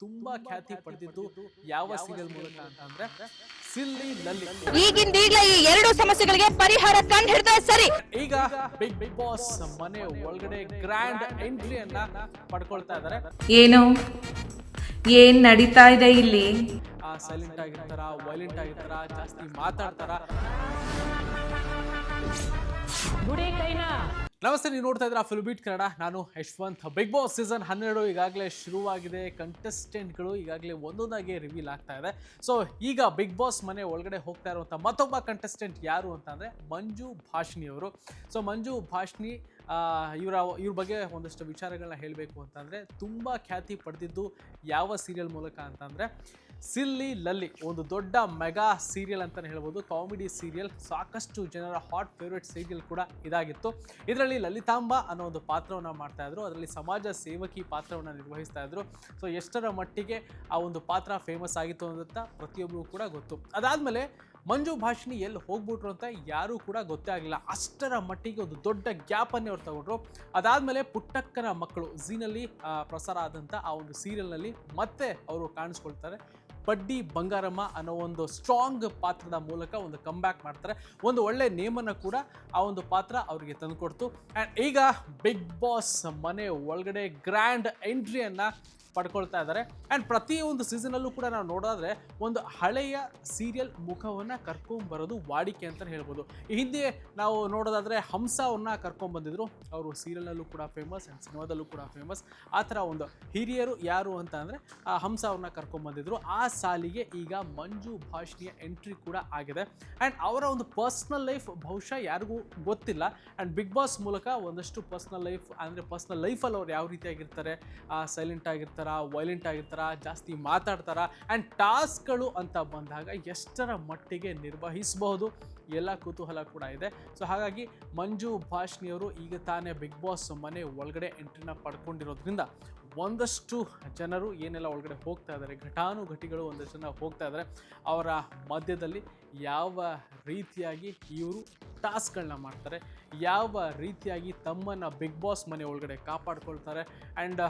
ತುಂಬಾ ಖ್ಯಾತಿ ಪಡೆದಿದ್ದು ಯಾವ ಸೀರಿಯಲ್ ಮೂಲಕ ಅಂತಂದ್ರೆ ಸಿಲ್ಲಿ ಲಲ್ಲಿ ಈಗಿಂದೀಗ್ಲೇ ಈ ಎರಡು ಸಮಸ್ಯೆಗಳಿಗೆ ಪರಿಹಾರ ಕಂಡು ಹಿಡಿದ ಸರಿ. ಈಗ ಬಿಗ್ ಬಿಗ್ ಬಾಸ್ ಮನೆ ಒಳಗಡೆ ಗ್ರ್ಯಾಂಡ್ ಎಂಟ್ರಿಯನ್ನ ಪಡ್ಕೊಳ್ತಾ ಇದ್ದಾರೆ ಏನು? ಏನ್ ನಡೀತಾ ಇದೆ ಇಲ್ಲಿ? ಆ ಸೈಲೆಂಟ್ ಆಗಿರ್ತಾರ ವೈಲೆಂಟ್ ಆಗಿರ್ತಾರ ಜಾಸ್ತಿ ಮಾತಾಡ್ತಾರ. ನಮಸ್ತೆ, ನೀವು ನೋಡ್ತಾ ಇದ್ರೆ ಫುಲ್ ಬೀಟ್ ಕನ್ನಡ. ನಾನು ಯಶ್ವಂತ್. ಬಿಗ್ ಬಾಸ್ ಸೀಸನ್ ಹನ್ನೆರಡು ಈಗಾಗಲೇ ಶುರುವಾಗಿದೆ. ಕಂಟೆಸ್ಟೆಂಟ್ಗಳು ಈಗಾಗಲೇ ಒಂದೊಂದಾಗಿ ರಿವೀಲ್ ಆಗ್ತಾ ಇದೆ. ಸೊ ಈಗ ಬಿಗ್ ಬಾಸ್ ಮನೆ ಒಳಗಡೆ ಹೋಗ್ತಾ ಇರುವಂಥ ಮತ್ತೊಬ್ಬ ಕಂಟೆಸ್ಟೆಂಟ್ ಯಾರು ಅಂತಂದರೆ ಮಂಜು ಭಾಷ್ಣಿ ಅವರು. ಸೊ ಮಂಜು ಭಾಷ್ಣಿ ಇವರ, ಇವ್ರ ಬಗ್ಗೆ ಒಂದಷ್ಟು ವಿಚಾರಗಳನ್ನ ಹೇಳಬೇಕು ಅಂತಂದರೆ ತುಂಬ ಖ್ಯಾತಿ ಪಡೆದಿದ್ದು ಯಾವ ಸೀರಿಯಲ್ ಮೂಲಕ ಅಂತಂದರೆ ಸಿಲ್ಲಿ ಲಲ್ಲಿ, ಒಂದು ದೊಡ್ಡ ಮೆಗಾ ಸೀರಿಯಲ್ ಅಂತಲೇ ಹೇಳ್ಬೋದು. ಕಾಮಿಡಿ ಸೀರಿಯಲ್ ಸಾಕಷ್ಟು ಜನರ ಹಾಟ್ ಫೇವ್ರೆಟ್ ಸೀರಿಯಲ್ ಕೂಡ ಇದಾಗಿತ್ತು. ಇದರಲ್ಲಿ ಲಲಿತಾಂಬ ಅನ್ನೋ ಒಂದು ಪಾತ್ರವನ್ನು ಮಾಡ್ತಾಯಿದ್ರು ಅದರಲ್ಲಿ ಸಮಾಜ ಸೇವಕಿ ಪಾತ್ರವನ್ನು ನಿರ್ವಹಿಸ್ತಾ ಇದ್ರು. ಸೊ ಎಷ್ಟರ ಮಟ್ಟಿಗೆ ಆ ಒಂದು ಪಾತ್ರ ಫೇಮಸ್ ಆಗಿತ್ತು ಅನ್ನೋದಂತ ಪ್ರತಿಯೊಬ್ಬರಿಗೂ ಕೂಡ ಗೊತ್ತು. ಅದಾದಮೇಲೆ ಮಂಜು ಭಾಷಿಣಿ ಎಲ್ಲಿ ಹೋಗ್ಬಿಟ್ರು ಅಂತ ಯಾರೂ ಕೂಡ ಗೊತ್ತೇ ಆಗಲಿಲ್ಲ ಅಷ್ಟರ ಮಟ್ಟಿಗೆ ಒಂದು ದೊಡ್ಡ ಗ್ಯಾಪನ್ನೇ ಅವ್ರು ತಗೊಂಡ್ರು. ಅದಾದಮೇಲೆ ಪುಟ್ಟಕ್ಕನ ಮಕ್ಕಳು, ಝೀನಲ್ಲಿ ಪ್ರಸಾರ ಆದಂಥ ಆ ಒಂದು ಸೀರಿಯಲ್ನಲ್ಲಿ ಮತ್ತೆ ಅವರು ಕಾಣಿಸ್ಕೊಳ್ತಾರೆ. ಬಡ್ಡಿ ಬಂಗಾರಮ್ಮ ಅನ್ನೋ ಒಂದು ಸ್ಟ್ರಾಂಗ್ ಪಾತ್ರದ ಮೂಲಕ ಒಂದು ಕಮ್ಬ್ಯಾಕ್ ಮಾಡ್ತಾರೆ. ಒಂದು ಒಳ್ಳೆ ನೇಮನ್ನು ಕೂಡ ಆ ಒಂದು ಪಾತ್ರ ಅವರಿಗೆ ತಂದುಕೊಡ್ತು. ಆ್ಯಂಡ್ ಈಗ ಬಿಗ್ ಬಾಸ್ ಮನೆ ಒಳಗಡೆ ಗ್ರ್ಯಾಂಡ್ ಎಂಟ್ರಿಯನ್ನು ಪಡ್ಕೊಳ್ತಾ ಇದ್ದಾರೆ. ಆ್ಯಂಡ್ ಪ್ರತಿಯೊಂದು ಸೀಸನಲ್ಲೂ ಕೂಡ ನಾವು ನೋಡೋದ್ರೆ ಒಂದು ಹಳೆಯ ಸೀರಿಯಲ್ ಮುಖವನ್ನು ಕರ್ಕೊಂಬರೋದು ವಾಡಿಕೆ ಅಂತ ಹೇಳ್ಬೋದು. ಈ ಹಿಂದೆ ನಾವು ನೋಡೋದಾದ್ರೆ ಹಂಸವನ್ನು ಕರ್ಕೊಂಬಂದಿದ್ರು. ಅವರು ಸೀರಿಯಲ್ನಲ್ಲೂ ಕೂಡ ಫೇಮಸ್ ಆ್ಯಂಡ್ ಸಿನಿಮಾದಲ್ಲೂ ಕೂಡ ಫೇಮಸ್ ಆ ಥರ ಒಂದು ಹಿರಿಯರು ಯಾರು ಅಂತ ಅಂದರೆ, ಆ ಹಂಸವ್ರನ್ನ ಕರ್ಕೊಂಬಂದಿದ್ರು. ಆ ಸಾಲಿಗೆ ಈಗ ಮಂಜು ಭಾಷಣಿಯ ಎಂಟ್ರಿ ಕೂಡ ಆಗಿದೆ. ಆ್ಯಂಡ್ ಅವರ ಒಂದು ಪರ್ಸ್ನಲ್ ಲೈಫ್ ಬಹುಶಃ ಯಾರಿಗೂ ಗೊತ್ತಿಲ್ಲ. ಆ್ಯಂಡ್ ಬಿಗ್ ಬಾಸ್ ಮೂಲಕ ಒಂದಷ್ಟು ಪರ್ಸ್ನಲ್ ಲೈಫ್ ಅಂದರೆ ಪರ್ಸ್ನಲ್ ಲೈಫಲ್ಲಿ ಅವ್ರು ಯಾವ ರೀತಿಯಾಗಿರ್ತಾರೆ ಸೈಲೆಂಟ್ ಆಗಿರ್ತಾರ ವೈಲೆಂಟ್ ಆಗಿರ್ತಾರ, ಜಾಸ್ತಿ ಮಾತಾಡ್ತಾರ ಆ್ಯಂಡ್ ಟಾಸ್ಕ್ಗಳು ಅಂತ ಬಂದಾಗ ಎಷ್ಟರ ಮಟ್ಟಿಗೆ ನಿರ್ವಹಿಸಬಹುದು ಎಲ್ಲ ಕುತೂಹಲ ಕೂಡ ಇದೆ. ಸೊ ಹಾಗಾಗಿ ಮಂಜು ಭಾಷ್ಣಿಯವರು ಈಗ ತಾನೇ ಬಿಗ್ ಬಾಸ್ ಮನೆ ಒಳಗಡೆ ಎಂಟ್ರಿನ ಪಡ್ಕೊಂಡಿರೋದ್ರಿಂದ ಒಂದಷ್ಟು ಜನರು ಏನೆಲ್ಲ ಒಳಗಡೆ ಹೋಗ್ತಾ ಇದ್ದಾರೆ, ಘಟಾನುಘಟಿಗಳು ಒಂದಷ್ಟು ಜನ ಹೋಗ್ತಾ ಇದ್ದಾರೆ, ಅವರ ಮಧ್ಯದಲ್ಲಿ ಯಾವ ರೀತಿಯಾಗಿ ಇವರು ಟಾಸ್ಕ್ಗಳನ್ನ ಮಾಡ್ತಾರೆ, ಯಾವ ರೀತಿಯಾಗಿ ತಮ್ಮನ್ನು ಬಿಗ್ ಬಾಸ್ ಮನೆ ಒಳಗಡೆ ಕಾಪಾಡ್ಕೊಳ್ತಾರೆ ಆ್ಯಂಡ್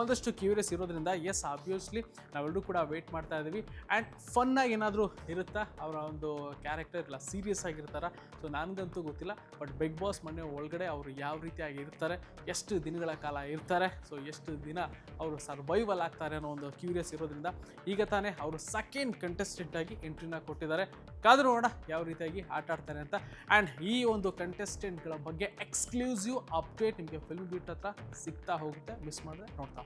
ಒಂದಷ್ಟು ಕ್ಯೂರಿಯಸ್ ಇರೋದ್ರಿಂದ ಎಸ್ ಆಬ್ವಿಯಸ್ಲಿ ನಾವೆಲ್ಲರೂ ಕೂಡ ವೆಯ್ಟ್ ಮಾಡ್ತಾ ಇದ್ದೀವಿ ಆ್ಯಂಡ್ ಫನ್ನಾಗಿ ಏನಾದರೂ ಇರುತ್ತಾ? ಅವರ ಒಂದು ಕ್ಯಾರೆಕ್ಟರ್ ಇಲ್ಲ ಸೀರಿಯಸ್ ಆಗಿರ್ತಾರ? ಸೊ ನನಗಂತೂ ಗೊತ್ತಿಲ್ಲ ಬಟ್ ಬಿಗ್ ಬಾಸ್ ಮನೆ ಒಳಗಡೆ ಅವರು ಯಾವ ರೀತಿಯಾಗಿ ಇರ್ತಾರೆ, ಎಷ್ಟು ದಿನಗಳ ಕಾಲ ಇರ್ತಾರೆ ಸೊ ಎಷ್ಟು ದಿನ ಅವರು ಸರ್ವೈವಲ್ ಆಗ್ತಾರೆ ಅನ್ನೋ ಒಂದು ಕ್ಯೂರಿಯಸ್ ಇರೋದ್ರಿಂದ ಈಗ ತಾನೇ ಅವರು ಸೆಕೆಂಡ್ ಕಂಟೆಸ್ಟೆಂಟ್ ಆಗಿ ಎಂಟ್ರಿನ ಕೊಟ್ಟಿದ್ದಾರೆ. ಕಾದ್ರೂ ನೋಡೋಣ ಯಾವ ರೀತಿಯಾಗಿ ಆಟ ಆಡ್ತಾರೆ ಅಂತ. ಆ್ಯಂಡ್ ಈ ಒಂದು ಕಂಟೆಸ್ಟೆಂಟ್ಗಳ ಬಗ್ಗೆ ಎಕ್ಸ್ಕ್ಲೂಸಿವ್ ಅಪ್ಡೇಟ್ ನಿಮಗೆ ಫಿಲ್ಮ್ ಬೀಟ್ ಹತ್ರ ಸಿಗ್ತಾ ಹೋಗುತ್ತೆ. ಮಿಸ್ ಮಾಡಿದ್ರೆ ನೋಡ್ತಾ